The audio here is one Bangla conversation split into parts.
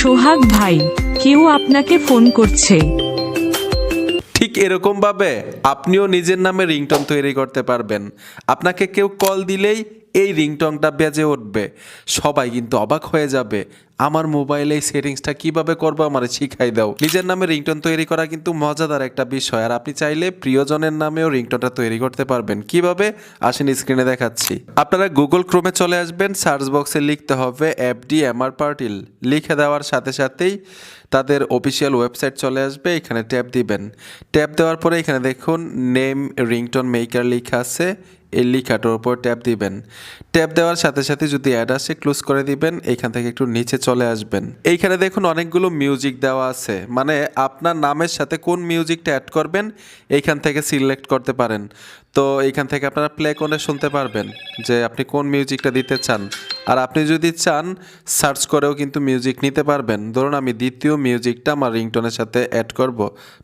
সোহাগ ভাই, কেউ আপনাকে ফোন করছে। ঠিক এরকম ভাবে আপনিও নিজের নামে রিংটন তৈরি করতে পারবেন। আপনাকে কেউ কল দিলেই এই রিংটনটা বেজে উঠবে। সবাই কিন্তু অবাক হয়ে যাবে, আমার মোবাইলে এই সেটিংসটা কীভাবে করব আমার শিখাই দাও। নিজের নামে রিংটন তৈরি করা কিন্তু মজাদার একটা বিষয়, আর আপনি চাইলে প্রিয়জনের নামেও রিংটনটা তৈরি করতে পারবেন। কীভাবে? আসেন স্ক্রিনে দেখাচ্ছি। আপনারা গুগল ক্রোমে চলে আসবেন সার্চ বক্সে লিখতে হবে এফডি এমআর পার্টিল লিখে দেওয়ার সাথে সাথেই তাদের অফিসিয়াল ওয়েবসাইট চলে আসবে, এখানে ট্যাপ দিবেন। ট্যাপ দেওয়ার পরে এখানে দেখুন নেম রিংটন মেকার লেখা আছে। এই লেখাটার উপর ট্যাপ দিবেন। ট্যাপ দেওয়ার সাথে সাথে যদি অ্যাড আসে ক্লোজ করে দিবেন এইখান থেকে একটু নিচে চলে আসবেন। এইখানে দেখুন অনেকগুলো মিউজিক দেওয়া আছে। মানে আপনার নামের সাথে কোন মিউজিকটা অ্যাড করবেন, এইখান থেকে সিলেক্ট করতে পারেন। তো এইখান থেকে আপনারা প্লে করে শুনতে পারবেন যে আপনি কোন মিউজিকটা দিতে চান। আর আপনি যদি চান, সার্চ করেও কিন্তু মিউজিক নিতে পারবেন। ধরুন আমি দ্বিতীয় মিউজিকটা আমার রিংটোনের সাথে অ্যাড করব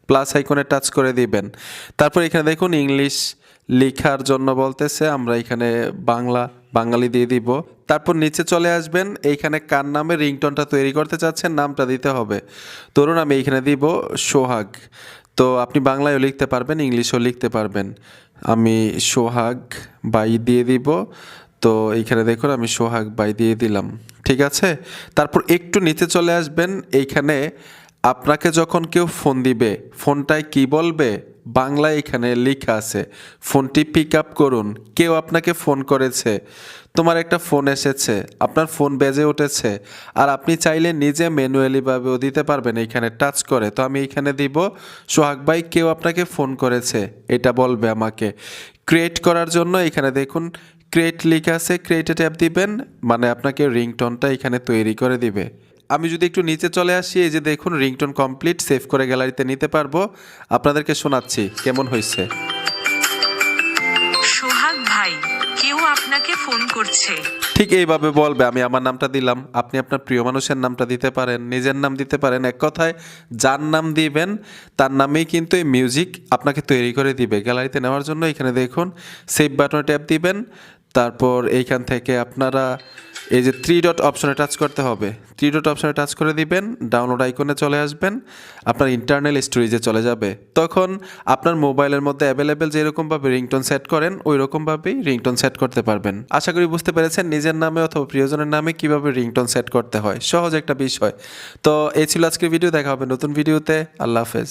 প্লাস আইকনে টাচ করে দিবেন। তারপর এখানে দেখুন ইংলিশ লেখার জন্য বলতেছে, আমরা এখানে বাংলা, বাঙালি দিয়ে দিব। তারপর নিচে চলে আসবেন, এইখানে কার নামে রিংটনটা তৈরি করতে চাচ্ছেন, নামটা দিতে হবে। ধরুন আমি এইখানে দিব সোহাগ। তো আপনি বাংলায়ও লিখতে পারবেন, ইংলিশও লিখতে পারবেন। আমি সোহাগ বাই দিয়ে দিব। তো এইখানে দেখুন, আমি সোহাগ বাই দিয়ে দিলাম। ঠিক আছে? তারপর একটু নিচে চলে আসবেন, এইখানে আপনাকে যখন কেউ ফোন দিবে ফোনটায় কি বলবে? বাংলায় এখানে লেখা আছে ফোনটি পিক আপ করুন। কেউ আপনাকে ফোন করেছে, তোমার একটা ফোন এসেছে, আপনার ফোন বেজে উঠেছে, আর আপনি চাইলে নিজে ম্যানুয়ালিভাবেও দিতে পারবেন, এইখানে টাচ করে। তো আমি এইখানে দিব, সোহাগ ভাই, কেউ আপনাকে ফোন করেছে। এটা বলবে আমাকে। ক্রিয়েট করার জন্য এখানে দেখুন ক্রিয়েট লেখা আছে ক্রিয়েটে ট্যাপ দিবেন মানে আপনাকে রিংটনটা এখানে তৈরি করে দিবে। আমি যদি একটু নিচে চলে আসি এই যে দেখুন রিংটন কমপ্লিট সেভ করে গ্যালারিতে নিতে পারব। আপনাদেরকে শোনাচ্ছি কেমন হয়েছে? সোহাগ ভাই কেউ আপনাকে ফোন করছে। ঠিক এইভাবে বলবে আমি আমার নামটা দিলাম। আপনি আপনার প্রিয় মানুষের নামটা দিতে পারেন নিজের নাম দিতে পারেন এক কথায় যার নাম দিবেন তার নামেই কিন্তু এই মিউজিক আপনাকে তৈরি করে দিবে। গ্যালারিতে নেওয়ার জন্য এখানে দেখুন সেভ বাটনে ট্যাপ দিবেন তারপর এইখান থেকে আপনারা এই যে থ্রি ডট অপশনে টাচ করতে হবে। থ্রি ডট অপশনে টাচ করে দিবেন ডাউনলোড আইকনে চলে আসবেন, আপনার ইন্টারনাল স্টোরেজে চলে যাবে। তখন আপনার মোবাইলের মধ্যে অ্যাভেলেবেল যেরকমভাবে রিংটোন সেট করেন ওই রকমভাবেই রিংটোন সেট করতে পারবেন। আশা করি বুঝতে পেরেছেন নিজের নামে অথবা প্রিয়জনের নামে কীভাবে রিংটোন সেট করতে হয়। সহজ একটা বিষয়। তো এই ছিল আজকের ভিডিও দেখা হবে নতুন ভিডিওতে আল্লাহ হাফেজ।